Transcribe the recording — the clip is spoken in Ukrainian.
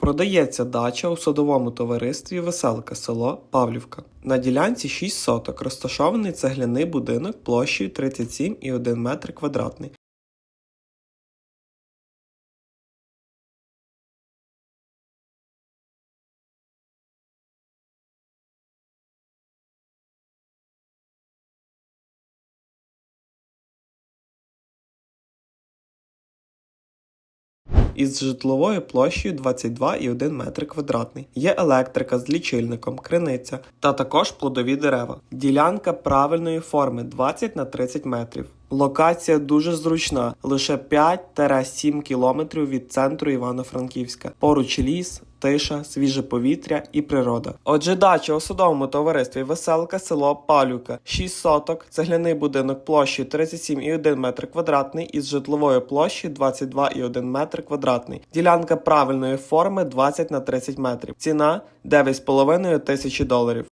Продається дача у садовому товаристві Веселка село Павлівка. На ділянці 6 соток розташований цегляний будинок площею 37,1 метр квадратний. Із житловою площею 22,1 метр квадратний. Є електрика з лічильником, криниця та також плодові дерева. Ділянка правильної форми 20 на 30 метрів. Локація дуже зручна, лише 5-7 кілометрів від центру Івано-Франківська. Поруч ліс, тиша, свіже повітря і природа. Отже, дача у садовому товаристві Веселка, село Палюка, 6 соток, цегляний будинок площею 37,1 метр квадратний із житловою площею 22,1 метр квадратний. Ділянка правильної форми 20 на 30 метрів. Ціна 9,5 тисячі доларів.